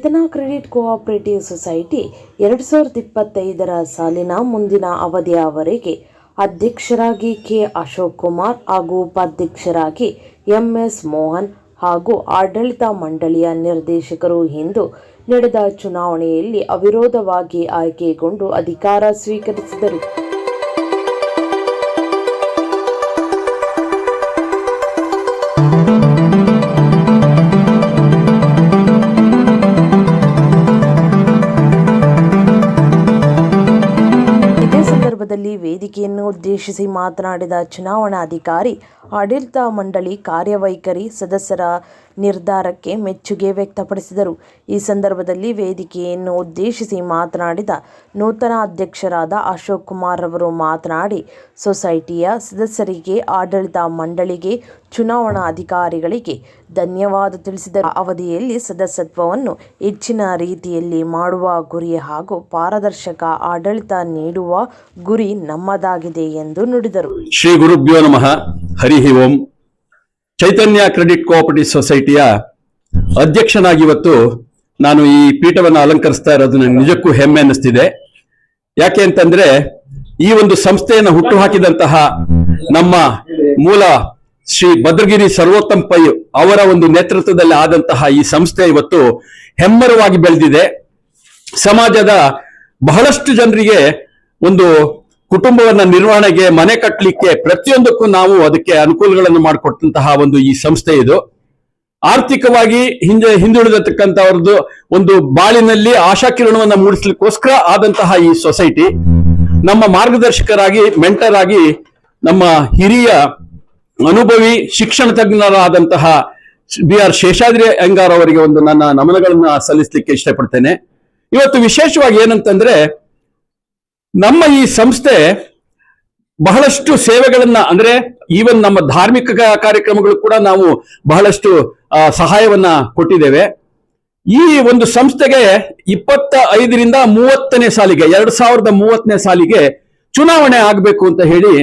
ಚೇತನ credit cooperative society ಎರಡು ಸಾವಿರದ ಇಪ್ಪತ್ತೈದರ ಸಾಲಿನ ಮುಂದಿನ ಅವಧಿಯವರೆಗೆ ಅಧ್ಯಕ್ಷರಾಗಿ ಕೆ ಅಶೋಕ್ ಕುಮಾರ್ ಹಾಗೂ ಉಪಾಧ್ಯಕ್ಷರಾಗಿ ಎಂಎಸ್ ಮೋಹನ್ ಹಾಗೂ ಆಡಳಿತ ಮಂಡಳಿಯ ನಿರ್ದೇಶಕರು ಎಂದು ನಡೆದ ಚುನಾವಣೆಯಲ್ಲಿ ಅವಿರೋಧವಾಗಿ ಆಯ್ಕೆಗೊಂಡು ಅಧಿಕಾರ ಸ್ವೀಕರಿಸಿದರು. ಉದ್ದೇಶಿಸಿ ಮಾತನಾಡಿದ ಚುನಾವಣಾಧಿಕಾರಿ ಆಡಳಿತ ಮಂಡಳಿ ಕಾರ್ಯವೈಖರಿ ಸದಸ್ಯರ ನಿರ್ಧಾರಕ್ಕೆ ಮೆಚ್ಚುಗೆ ವ್ಯಕ್ತಪಡಿಸಿದರು. ಈ ಸಂದರ್ಭದಲ್ಲಿ ವೇದಿಕೆಯನ್ನು ಉದ್ದೇಶಿಸಿ ಮಾತನಾಡಿದ ನೂತನ ಅಧ್ಯಕ್ಷರಾದ ಅಶೋಕ್ ಕುಮಾರ್ ಅವರು ಮಾತನಾಡಿ, ಸೊಸೈಟಿಯ ಸದಸ್ಯರಿಗೆ, ಆಡಳಿತ ಮಂಡಳಿಗೆ, ಚುನಾವಣಾ ಅಧಿಕಾರಿಗಳಿಗೆ ಧನ್ಯವಾದ ತಿಳಿಸಿದರು. ಅವಧಿಯಲ್ಲಿ ಸದಸ್ಯತ್ವವನ್ನು ಹೆಚ್ಚಿನ ರೀತಿಯಲ್ಲಿ ಮಾಡುವ ಗುರಿ ಹಾಗೂ ಪಾರದರ್ಶಕ ಆಡಳಿತ ನೀಡುವ ಗುರಿ ನಮ್ಮದಾಗಿದೆ ಎಂದು ನುಡಿದರು. ಶ್ರೀ ಗುರುಭ್ಯೋ ನಮಃ. ಹರಿ ಓಂ ಚೈತನ್ಯ ಕ್ರೆಡಿಟ್ ಕೋಆಪರೇಟಿವ್ ಸೊಸೈಟಿಯ ಅಧ್ಯಕ್ಷನಾಗಿ ಇವತ್ತು ನಾನು ಈ ಪೀಠವನ್ನು ಅಲಂಕರಿಸ್ತಾ ಇರೋದು ನನಗೆ ನಿಜಕ್ಕೂ ಹೆಮ್ಮೆ ಅನ್ನಿಸ್ತಿದೆ. ಯಾಕೆ ಅಂತಂದ್ರೆ ಈ ಒಂದು ಸಂಸ್ಥೆಯನ್ನು ಹುಟ್ಟು ಹಾಕಿದಂತಹ ನಮ್ಮ ಮೂಲ ಶ್ರೀ ಭದ್ರಗಿರಿ ಸರ್ವೋತ್ತಮ್ ಪೈ ಅವರ ಒಂದು ನೇತೃತ್ವದಲ್ಲಿ ಆದಂತಹ ಈ ಸಂಸ್ಥೆ ಇವತ್ತು ಹೆಮ್ಮರವಾಗಿ ಬೆಳೆದಿದೆ. ಸಮಾಜದ ಬಹಳಷ್ಟು ಜನರಿಗೆ ಒಂದು ಕುಟುಂಬವನ್ನ ನಿರ್ವಹಣೆಗೆ ಮನೆ ಕಟ್ಟಲಿಕ್ಕೆ ಪ್ರತಿಯೊಂದಕ್ಕೂ ನಾವು ಅದಕ್ಕೆ ಅನುಕೂಲಗಳನ್ನು ಮಾಡಿಕೊಟ್ಟಂತಹ ಒಂದು ಈ ಸಂಸ್ಥೆ ಇದು. ಆರ್ಥಿಕವಾಗಿ ಹಿಂದೆ ಹಿಂದುಳಿದತಕ್ಕಂಥವ್ರದ್ದು ಒಂದು ಬಾಳಿನಲ್ಲಿ ಆಶಾಕಿರಣವನ್ನ ಮೂಡಿಸ್ಲಿಕ್ಕೋಸ್ಕರ ಆದಂತಹ ಈ ಸೊಸೈಟಿ. ನಮ್ಮ ಮಾರ್ಗದರ್ಶಕರಾಗಿ ಮೆಂಟರ್ ಆಗಿ ನಮ್ಮ ಹಿರಿಯ ಅನುಭವಿ ಶಿಕ್ಷಣ ತಜ್ಞರಾದಂತಹ ಬಿ ಆರ್ ಶೇಷಾದ್ರಿ ಅಯ್ಯಂಗಾರ್ ಅವರಿಗೆ ಒಂದು ನನ್ನ ನಮನಗಳನ್ನ ಸಲ್ಲಿಸಲಿಕ್ಕೆ ಇಷ್ಟಪಡ್ತೇನೆ. ಇವತ್ತು ವಿಶೇಷವಾಗಿ ಏನಂತಂದ್ರೆ ನಮ್ಮ ಈ ಸಂಸ್ಥೆ ಬಹಳಷ್ಟು ಸೇವೆಗಳನ್ನ, ಅಂದ್ರೆ ಈವನ್ ನಮ್ಮ ಧಾರ್ಮಿಕ ಕಾರ್ಯಕ್ರಮಗಳು ಕೂಡ ನಾವು ಬಹಳಷ್ಟು ಸಹಾಯವನ್ನ ಕೊಟ್ಟಿದ್ದೇವೆ. ಈ ಒಂದು ಸಂಸ್ಥೆಗೆ ಇಪ್ಪತ್ತ ಐದರಿಂದ ಮೂವತ್ತನೇ ಸಾಲಿಗೆ, ಎರಡ್ ಸಾವಿರದ ಮೂವತ್ತನೇ ಸಾಲಿಗೆ ಚುನಾವಣೆ ಆಗಬೇಕು ಅಂತ ಹೇಳಿ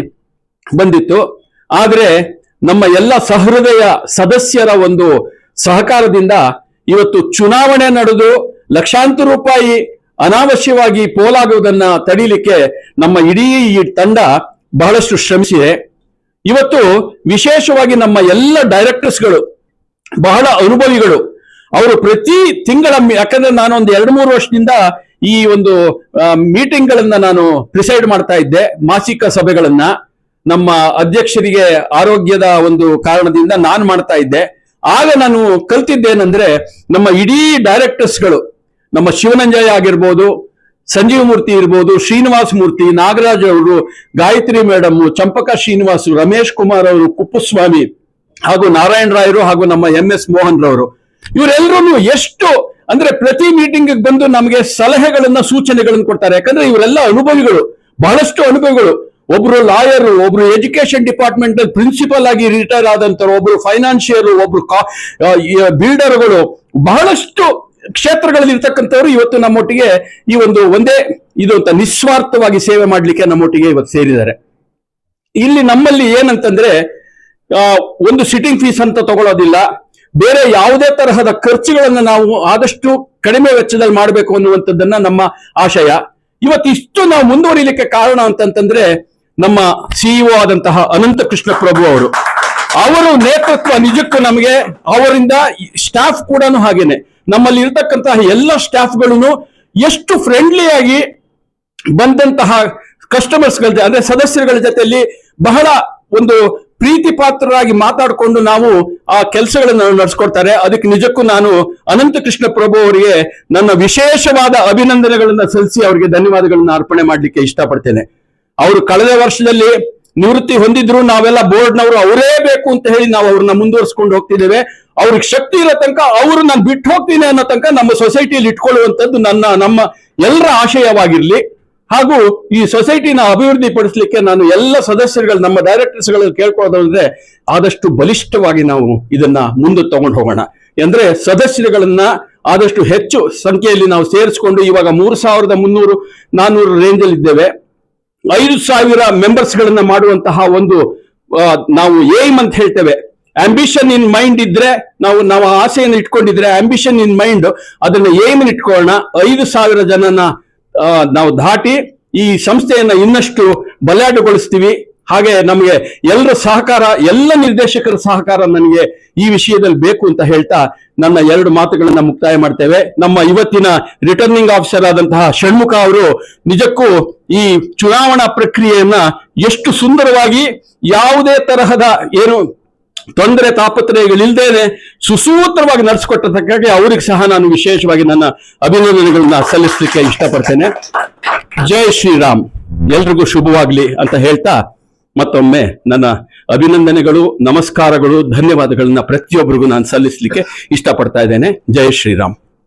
ಬಂದಿತ್ತು. ಆದ್ರೆ ನಮ್ಮ ಎಲ್ಲ ಸಹೃದಯ ಸದಸ್ಯರ ಒಂದು ಸಹಕಾರದಿಂದ ಇವತ್ತು ಚುನಾವಣೆ ನಡೆದು ಲಕ್ಷಾಂತರ ರೂಪಾಯಿ ಅನಾವಶ್ಯವಾಗಿ ಪೋಲಾಗುವುದನ್ನ ತಡೀಲಿಕ್ಕೆ ನಮ್ಮ ಇಡೀ ಈ ತಂಡ ಬಹಳಷ್ಟು ಶ್ರಮಿಸಿದೆ. ಇವತ್ತು ವಿಶೇಷವಾಗಿ ನಮ್ಮ ಎಲ್ಲ ಡೈರೆಕ್ಟರ್ಸ್ಗಳು, ಬಹಳ ಅನುಭವಿಗಳು, ಅವರು ಪ್ರತಿ ತಿಂಗಳ ಯಾಕಂದ್ರೆ ನಾನು ಒಂದು ಎರಡು ಮೂರು ವರ್ಷದಿಂದ ಈ ಒಂದು ಮೀಟಿಂಗ್ ಗಳನ್ನ ನಾನು ಪ್ರಿಸೈಡ್ ಮಾಡ್ತಾ ಇದ್ದೆ, ಮಾಸಿಕ ಸಭೆಗಳನ್ನ. ನಮ್ಮ ಅಧ್ಯಕ್ಷರಿಗೆ ಆರೋಗ್ಯದ ಒಂದು ಕಾರಣದಿಂದ ನಾನು ಮಾಡ್ತಾ ಇದ್ದೆ. ಆಗ ನಾನು ಕಲ್ತಿದ್ದೇನೆಂದ್ರೆ ನಮ್ಮ ಇಡೀ ಡೈರೆಕ್ಟರ್ಸ್ಗಳು ನಮ್ಮ ಶಿವನಂಜಯ ಆಗಿರ್ಬೋದು, ಸಂಜೀವ ಮೂರ್ತಿ ಇರ್ಬೋದು, ಶ್ರೀನಿವಾಸ ಮೂರ್ತಿ, ನಾಗರಾಜ್ ಅವರು, ಗಾಯತ್ರಿ ಮೇಡಮ್, ಚಂಪಕ ಶ್ರೀನಿವಾಸ್, ರಮೇಶ್ ಕುಮಾರ್ ಅವರು, ಕುಪ್ಪುಸ್ವಾಮಿ ಹಾಗೂ ನಾರಾಯಣ ರಾಯರು ಹಾಗೂ ನಮ್ಮ ಎಂ ಎಸ್ ಮೋಹನ್ ರವರು. ಇವರೆಲ್ಲರೂ ಎಷ್ಟು ಅಂದ್ರೆ ಪ್ರತಿ ಮೀಟಿಂಗ್ ಬಂದು ನಮಗೆ ಸಲಹೆಗಳನ್ನ, ಸೂಚನೆಗಳನ್ನು ಕೊಡ್ತಾರೆ. ಯಾಕಂದ್ರೆ ಇವರೆಲ್ಲ ಅನುಭವಿಗಳು, ಬಹಳಷ್ಟು ಅನುಭವಿಗಳು. ಒಬ್ರು ಲಾಯರ್ ಒಬ್ರು ಎಜುಕೇಶನ್ ಡಿಪಾರ್ಟ್ಮೆಂಟ್ ಪ್ರಿನ್ಸಿಪಲ್ ಆಗಿ ರಿಟೈರ್ ಆದಂತರು ಒಬ್ರು ಫೈನಾನ್ಷಿಯರ್ ಒಬ್ರು ಬಿಲ್ಡರ್ಗಳು ಬಹಳಷ್ಟು ಕ್ಷೇತ್ರಗಳಲ್ಲಿ ಇರ್ತಕ್ಕಂಥವ್ರು ಇವತ್ತು ನಮ್ಮೊಟ್ಟಿಗೆ ಈ ಒಂದು ಒಂದೇ ಇದು ಅಂತ ನಿಸ್ವಾರ್ಥವಾಗಿ ಸೇವೆ ಮಾಡಲಿಕ್ಕೆ ನಮ್ಮೊಟ್ಟಿಗೆ ಇವತ್ತು ಸೇರಿದ್ದಾರೆ. ಇಲ್ಲಿ ನಮ್ಮಲ್ಲಿ ಏನಂತಂದ್ರೆ ಒಂದು ಸಿಟ್ಟಿಂಗ್ ಫೀಸ್ ಅಂತ ತಗೊಳ್ಳೋದಿಲ್ಲ ಬೇರೆ ಯಾವುದೇ ತರಹದ ಖರ್ಚುಗಳನ್ನು ನಾವು ಆದಷ್ಟು ಕಡಿಮೆ ವೆಚ್ಚದಲ್ಲಿ ಮಾಡಬೇಕು ಅನ್ನುವಂಥದ್ದನ್ನ ನಮ್ಮ ಆಶಯ. ಇವತ್ತು ಇಷ್ಟು ನಾವು ಮುಂದುವರಿಲಿಕ್ಕೆ ಕಾರಣ ಅಂತಂತಂದ್ರೆ ನಮ್ಮ ಸಿಇಒ ಆದಂತಹ ಅನಂತ ಕೃಷ್ಣ ಪ್ರಭು ಅವರು. ಅವರು ನೇತೃತ್ವ ನಿಜಕ್ಕೂ ನಮಗೆ, ಅವರಿಂದ ಸ್ಟಾಫ್ ಕೂಡ ಹಾಗೇನೆ. ನಮ್ಮಲ್ಲಿ ಇರತಕ್ಕಂತಹ ಎಲ್ಲ ಸ್ಟಾಫ್ಗಳನ್ನು ಎಷ್ಟು ಫ್ರೆಂಡ್ಲಿಯಾಗಿ ಬಂದಂತಹ ಕಸ್ಟಮರ್ಸ್ಗಳ ಅಂದ್ರೆ ಸದಸ್ಯರುಗಳ ಜೊತೆಯಲ್ಲಿ ಬಹಳ ಒಂದು ಪ್ರೀತಿ ಪಾತ್ರರಾಗಿ ಮಾತಾಡಿಕೊಂಡು ನಾವು ಆ ಕೆಲಸಗಳನ್ನು ನಡೆಸ್ಕೊಡ್ತಾರೆ. ಅದಕ್ಕೆ ನಿಜಕ್ಕೂ ನಾನು ಅನಂತ ಕೃಷ್ಣ ಪ್ರಭು ಅವರಿಗೆ ನನ್ನ ವಿಶೇಷವಾದ ಅಭಿನಂದನೆಗಳನ್ನ ಸಲ್ಲಿಸಿ ಅವರಿಗೆ ಧನ್ಯವಾದಗಳನ್ನ ಅರ್ಪಣೆ ಮಾಡಲಿಕ್ಕೆ ಇಷ್ಟಪಡ್ತೇನೆ. ಅವರು ಕಳೆದ ವರ್ಷದಲ್ಲಿ ನಿವೃತ್ತಿ ಹೊಂದಿದ್ರು ನಾವೆಲ್ಲ ಬೋರ್ಡ್ನವರು ಅವರೇ ಬೇಕು ಅಂತ ಹೇಳಿ ನಾವು ಅವ್ರನ್ನ ಮುಂದುವರ್ಸ್ಕೊಂಡು ಹೋಗ್ತಿದ್ದೇವೆ. ಅವ್ರಿಗೆ ಶಕ್ತಿ ಇರೋ ತನಕ ಅವರು ನಾನು ಬಿಟ್ಟು ಹೋಗ್ತೀನಿ ಅನ್ನೋ ತನಕ ನಮ್ಮ ಸೊಸೈಟಿಯಲ್ಲಿ ಇಟ್ಕೊಳ್ಳುವಂಥದ್ದು ನನ್ನ, ನಮ್ಮ ಎಲ್ಲರ ಆಶಯವಾಗಿರ್ಲಿ. ಹಾಗೂ ಈ ಸೊಸೈಟಿನ ಅಭಿವೃದ್ಧಿ ಪಡಿಸ್ಲಿಕ್ಕೆ ನಾನು ಎಲ್ಲ ಸದಸ್ಯರುಗಳು, ನಮ್ಮ ಡೈರೆಕ್ಟರ್ಸ್ಗಳಲ್ಲಿ ಕೇಳ್ಕೊಳ್ಳೋದಂದ್ರೆ ಆದಷ್ಟು ಬಲಿಷ್ಠವಾಗಿ ನಾವು ಇದನ್ನ ಮುಂದೆ ತಗೊಂಡು ಹೋಗೋಣ. ಅಂದ್ರೆ ಸದಸ್ಯರುಗಳನ್ನ ಆದಷ್ಟು ಹೆಚ್ಚು ಸಂಖ್ಯೆಯಲ್ಲಿ ನಾವು ಸೇರಿಸಿಕೊಂಡು ಇವಾಗ ಮೂರು ಸಾವಿರದ ಮುನ್ನೂರು ನಾನ್ನೂರು ರೇಂಜಲ್ಲಿ ಇದ್ದೇವೆ. ಐದು ಸಾವಿರ ಮೆಂಬರ್ಸ್ ಗಳನ್ನ ಮಾಡುವಂತಹ ಒಂದು ನಾವು ಏಮ್ ಅಂತ ಹೇಳ್ತೇವೆ. ಆಂಬಿಷನ್ ಇನ್ ಮೈಂಡ್ ಇದ್ರೆ ನಾವು ನಾವು ಆಸೆಯನ್ನು ಇಟ್ಕೊಂಡಿದ್ರೆ ಆಂಬಿಷನ್ ಇನ್ ಮೈಂಡ್ ಅದನ್ನ ಏಮ್ ಇಟ್ಕೊಳ್ಳೋಣ. ಐದು ಸಾವಿರ ಜನನ ನಾವು ದಾಟಿ ಈ ಸಂಸ್ಥೆಯನ್ನ ಇನ್ನಷ್ಟು ಬಲಾಢ್ಯಗೊಳಿಸ್ತೀವಿ ಹಾಗೆ ನಮಗೆ ಎಲ್ಲರ ಸಹಕಾರ, ಎಲ್ಲ ನಿರ್ದೇಶಕರ ಸಹಕಾರ ನನಗೆ ಈ ವಿಷಯದಲ್ಲಿ ಬೇಕು ಅಂತ ಹೇಳ್ತಾ ನನ್ನ ಎರಡು ಮಾತುಗಳನ್ನ ಮುಕ್ತಾಯ ಮಾಡ್ತೇವೆ. ನಮ್ಮ ಇವತ್ತಿನ ರಿಟರ್ನಿಂಗ್ ಆಫೀಸರ್ ಆದಂತಹ ಷಣ್ಮುಖ ಅವರು ನಿಜಕ್ಕೂ ಈ ಚುನಾವಣಾ ಪ್ರಕ್ರಿಯೆಯನ್ನ ಎಷ್ಟು ಸುಂದರವಾಗಿ ಯಾವುದೇ ತರಹದ ಏನು ತೊಂದರೆ ತಾಪತ್ರಯಗಳಿಲ್ದೇನೆ ಸುಸೂತ್ರವಾಗಿ ನಡೆಸಿಕೊಟ್ಟತಕ್ಕಾಗಿ ಅವ್ರಿಗೆ ಸಹ ನಾನು ವಿಶೇಷವಾಗಿ ನನ್ನ ಅಭಿನಂದನೆಗಳನ್ನ ಸಲ್ಲಿಸಲಿಕ್ಕೆ ಇಷ್ಟಪಡ್ತೇನೆ. ಜೈ ಶ್ರೀರಾಮ್. ಎಲ್ರಿಗೂ ಶುಭವಾಗ್ಲಿ ಅಂತ ಹೇಳ್ತಾ ಮತ್ತೊಮ್ಮೆ ನನ್ನ ಅಭಿನಂದನೆಗಳು ನಮಸ್ಕಾರಗಳು ಧನ್ಯವಾದಗಳನ್ನ ಪ್ರತಿಯೊಬ್ಬರಿಗೂ ನಾನು ಸಲ್ಲಿಸಲಿಕ್ಕೆ ಇಷ್ಟಪಡ್ತಾ ಇದ್ದೇನೆ. ಜಯ ಶ್ರೀರಾಮ್.